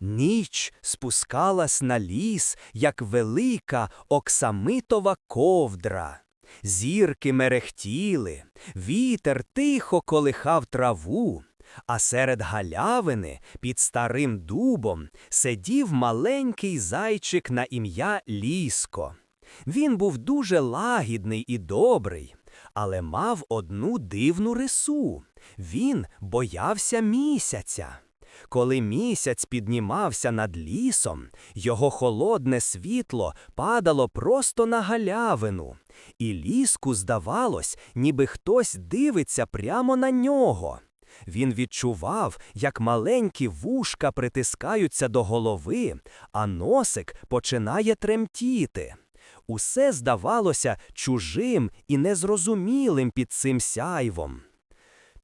Ніч спускалась на ліс, як велика оксамитова ковдра. Зірки мерехтіли, вітер тихо колихав траву, а серед галявини під старим дубом сидів маленький зайчик на ім'я Ліско. Він був дуже лагідний і добрий, але мав одну дивну рису. Він боявся місяця. Коли місяць піднімався над лісом, його холодне світло падало просто на галявину, і ліску здавалось, ніби хтось дивиться прямо на нього. Він відчував, як маленькі вушка притискаються до голови, а носик починає тремтіти. Усе здавалося чужим і незрозумілим під цим сяйвом.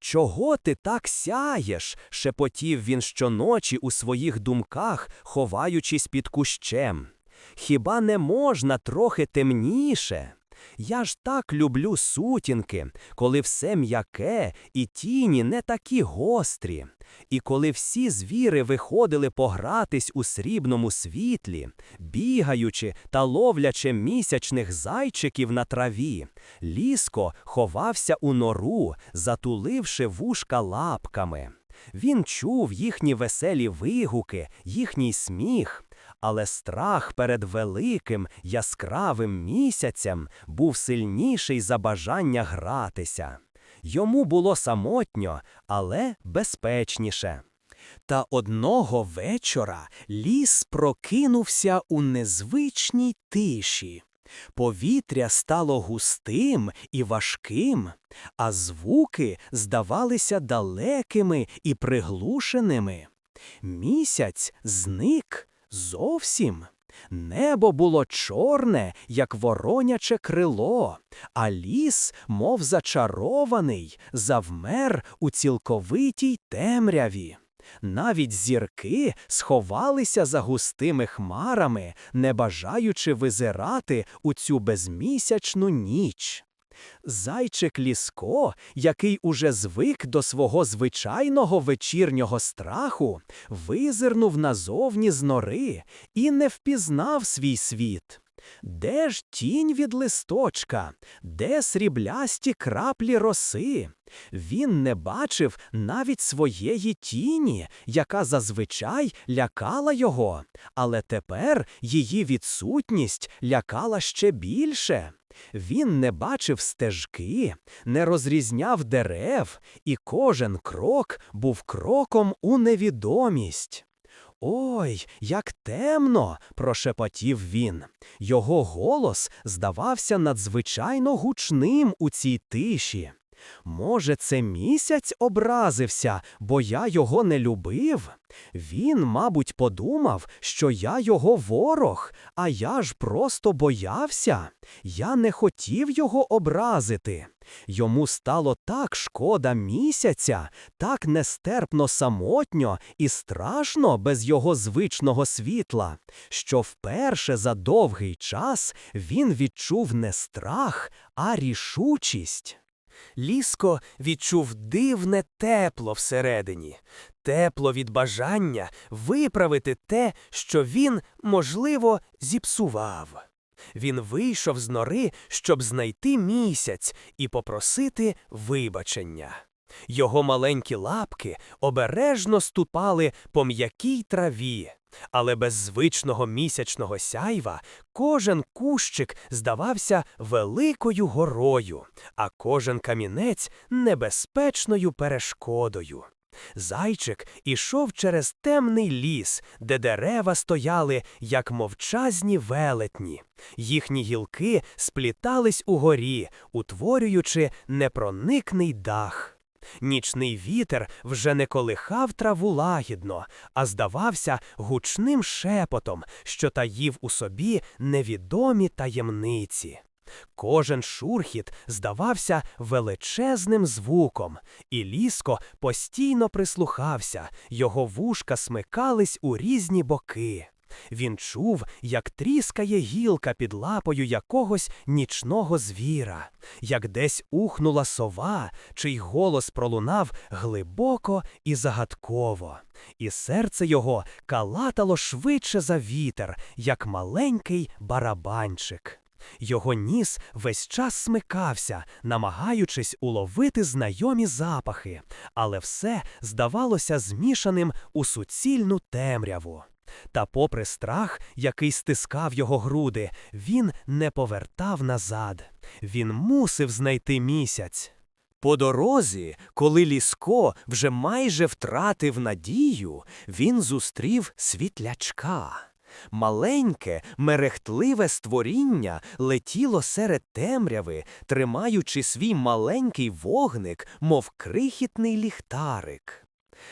Чого ти так сяєш? шепотів він щоночі у своїх думках, ховаючись під кущем. Хіба не можна трохи темніше? Я ж так люблю сутінки, коли все м'яке і тіні не такі гострі, і коли всі звіри виходили погратись у срібному світлі, бігаючи та ловлячи місячних зайчиків на траві, ліско ховався у нору, затуливши вушка лапками. Він чув їхні веселі вигуки, їхній сміх, але страх перед великим яскравим місяцем був сильніший за бажання гратися. Йому було самотньо, але безпечніше. Та одного вечора ліс прокинувся у незвичній тиші. Повітря стало густим і важким, а звуки здавалися далекими і приглушеними. Місяць зник зовсім. Небо було чорне, як вороняче крило, а ліс, мов зачарований, завмер у цілковитій темряві. Навіть зірки сховалися за густими хмарами, не бажаючи визирати у цю безмісячну ніч. Зайчик Ліско, який уже звик до свого звичайного вечірнього страху, визирнув назовні з нори і не впізнав свій світ. Де ж тінь від листочка, де сріблясті краплі роси? Він не бачив навіть своєї тіні, яка зазвичай лякала його, але тепер її відсутність лякала ще більше. Він не бачив стежки, не розрізняв дерев, і кожен крок був кроком у невідомість. Ой, як темно, прошепотів він. Його голос здавався надзвичайно гучним у цій тиші. Може, це місяць образився, бо я його не любив? Він, мабуть, подумав, що я його ворог, а я ж просто боявся. Я не хотів його образити. Йому стало так шкода місяця, так нестерпно самотньо і страшно без його звичного світла, що вперше за довгий час він відчув не страх, а рішучість. Ліско відчув дивне тепло всередині, тепло від бажання виправити те, що він, можливо, зіпсував. Він вийшов з нори, щоб знайти місяць і попросити вибачення. Його маленькі лапки обережно ступали по м'якій траві, але без звичного місячного сяйва кожен кущик здавався великою горою, а кожен камінець небезпечною перешкодою. Зайчик ішов через темний ліс, де дерева стояли, як мовчазні велетні. Їхні гілки сплітались угорі, утворюючи непроникний дах. Нічний вітер вже не колихав траву лагідно, а здавався гучним шепотом, що таїв у собі невідомі таємниці. Кожен шурхіт здавався величезним звуком, і ліско постійно прислухався, його вушка смикались у різні боки. Він чув, як тріскає гілка під лапою якогось нічного звіра, як десь ухнула сова, чий голос пролунав глибоко і загадково, і серце його калатало швидше за вітер, як маленький барабанчик. Його ніс весь час смикався, намагаючись уловити знайомі запахи, але все здавалося змішаним у суцільну темряву. Та, попри страх, який стискав його груди, він не повертав назад. Він мусив знайти місяць. По дорозі, коли Ліско вже майже втратив надію, він зустрів світлячка. Маленьке, мерехтливе створіння летіло серед темряви, тримаючи свій маленький вогник, мов крихітний ліхтарик.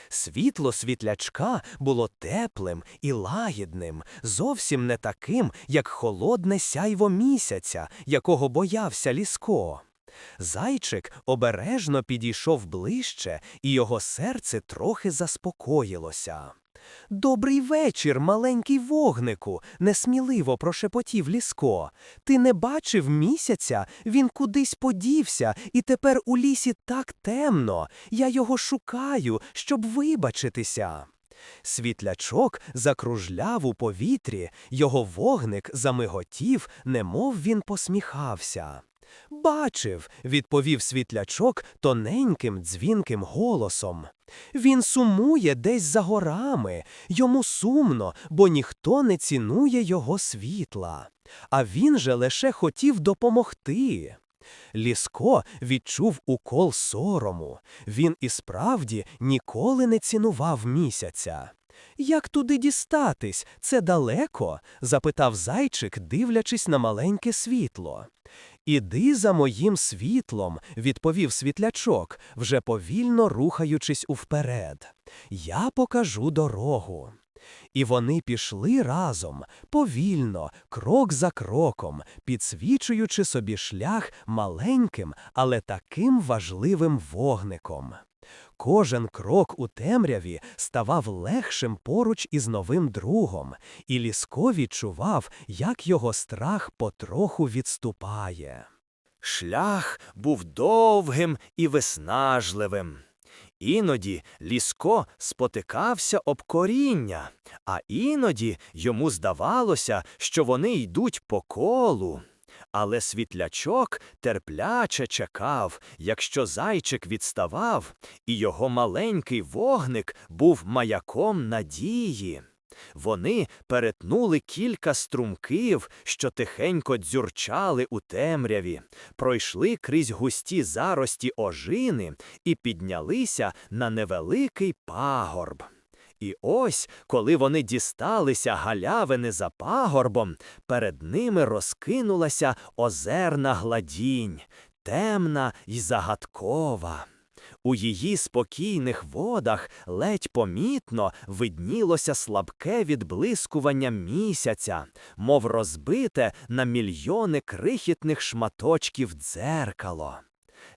Світло світлячка було теплим і лагідним, зовсім не таким, як холодне сяйво місяця, якого боявся Ліско. Зайчик обережно підійшов ближче, і його серце трохи заспокоїлося. Добрий вечір, маленький вогнику, несміливо прошепотів Ліско. Ти не бачив місяця, він кудись подівся, і тепер у лісі так темно. Я його шукаю, щоб вибачитися. Світлячок закружляв у повітрі, його вогник замиготів, немов він посміхався. Бачив, відповів світлячок тоненьким дзвінким голосом. Він сумує десь за горами, йому сумно, бо ніхто не цінує його світла. А він же лише хотів допомогти. Ліско відчув укол сорому. Він і справді ніколи не цінував місяця. Як туди дістатись? Це далеко? запитав зайчик, дивлячись на маленьке світло. Іди за моїм світлом, відповів світлячок, вже повільно рухаючись уперед. Я покажу дорогу. І вони пішли разом, повільно, крок за кроком, підсвічуючи собі шлях маленьким, але таким важливим вогником. Кожен крок у темряві ставав легшим поруч із новим другом, і Ліско відчував, як його страх потроху відступає. Шлях був довгим і виснажливим. Іноді Ліско спотикався об коріння, а іноді йому здавалося, що вони йдуть по колу. Але світлячок терпляче чекав, якщо зайчик відставав, і його маленький вогник був маяком надії. Вони перетнули кілька струмків, що тихенько дзюрчали у темряві, пройшли крізь густі зарості ожини і піднялися на невеликий пагорб. І ось, коли вони дісталися галявини за пагорбом, перед ними розкинулася озерна гладінь, темна й загадкова. У її спокійних водах ледь помітно виднілося слабке відблискування місяця, мов розбите на мільйони крихітних шматочків дзеркало.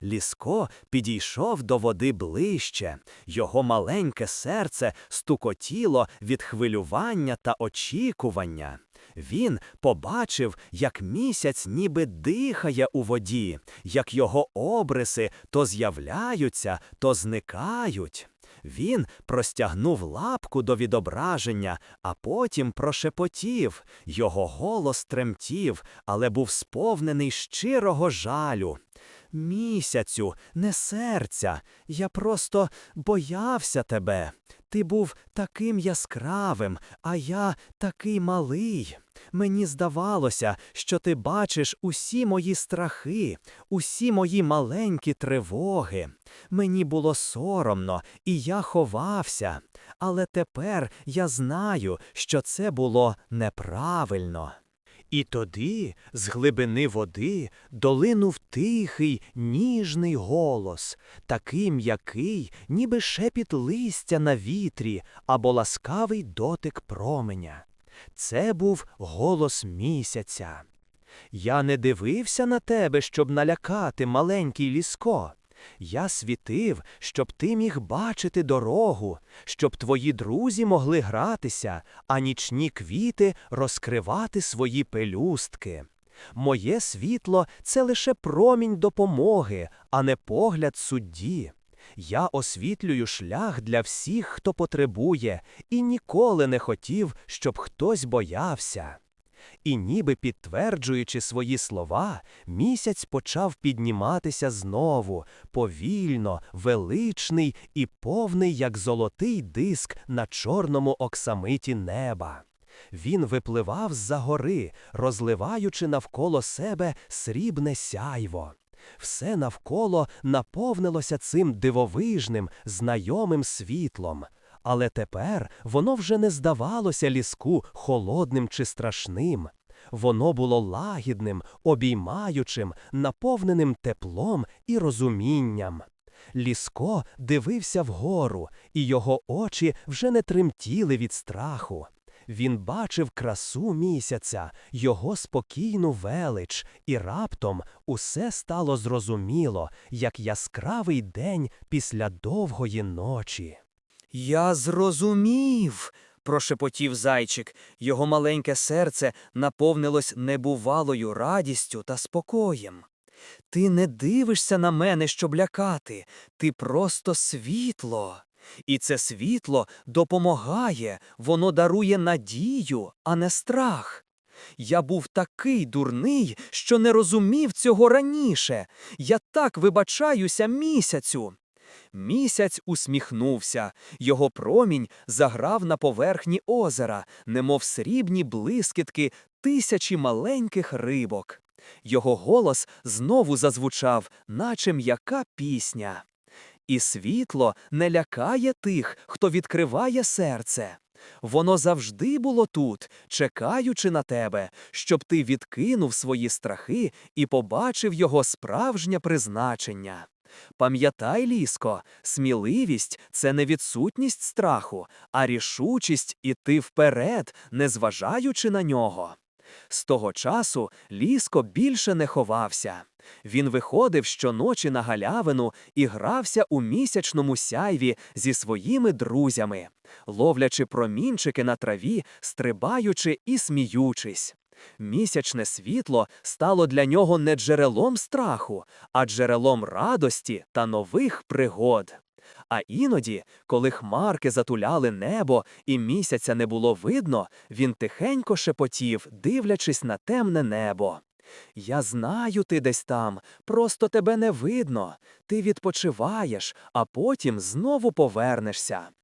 Ліско підійшов до води ближче, його маленьке серце стукотіло від хвилювання та очікування. Він побачив, як місяць ніби дихає у воді, як його обриси то з'являються, то зникають. Він простягнув лапку до відображення, а потім прошепотів. Його голос тремтів, але був сповнений щирого жалю. Місяцю, не серця, я просто боявся тебе. Ти був таким яскравим, а я такий малий. Мені здавалося, що ти бачиш усі мої страхи, усі мої маленькі тривоги. Мені було соромно, і я ховався, але тепер я знаю, що це було неправильно. І тоді, з глибини води, долинув тихий, ніжний голос, такий м'який, ніби шепіт листя на вітрі або ласкавий дотик променя. Це був голос місяця. Я не дивився на тебе, щоб налякати маленький ліско. Я світив, щоб ти міг бачити дорогу, щоб твої друзі могли гратися, а нічні квіти розкривати свої пелюстки. Моє світло це лише промінь допомоги, а не погляд судді. Я освітлюю шлях для всіх, хто потребує, і ніколи не хотів, щоб хтось боявся. І ніби підтверджуючи свої слова, місяць почав підніматися знову, повільно, величний і повний, як золотий диск на чорному оксамиті неба. Він випливав з-за гори, розливаючи навколо себе срібне сяйво. Все навколо наповнилося цим дивовижним, знайомим світлом. Але тепер воно вже не здавалося ліску холодним чи страшним. Воно було лагідним, обіймаючим, наповненим теплом і розумінням. Ліско дивився вгору, і його очі вже не тремтіли від страху. Він бачив красу місяця, його спокійну велич, і раптом усе стало зрозуміло, як яскравий день після довгої ночі. Я зрозумів. прошепотів зайчик. Його маленьке серце наповнилось небувалою радістю та спокоєм. Ти не дивишся на мене, щоб лякати, ти просто світло. І це світло допомагає, воно дарує надію, а не страх. Я був такий дурний, що не розумів цього раніше. Я так вибачаюся місяцю. Місяць усміхнувся, його промінь заграв на поверхні озера, немов срібні блискітки тисячі маленьких рибок. Його голос знову зазвучав, наче м'яка пісня. І світло не лякає тих, хто відкриває серце. Воно завжди було тут, чекаючи на тебе, щоб ти відкинув свої страхи і побачив його справжнє призначення. Пам'ятай, ліско, сміливість це не відсутність страху, а рішучість іти вперед, незважаючи на нього. З того часу ліско більше не ховався. Він виходив щоночі на галявину і грався у місячному сяйві зі своїми друзями, ловлячи промінчики на траві, стрибаючи і сміючись. Місячне світло стало для нього не джерелом страху, а джерелом радості та нових пригод. А іноді, коли хмарки затуляли небо і місяця не було видно, він тихенько шепотів, дивлячись на темне небо. Я знаю, ти десь там, просто тебе не видно. Ти відпочиваєш, а потім знову повернешся.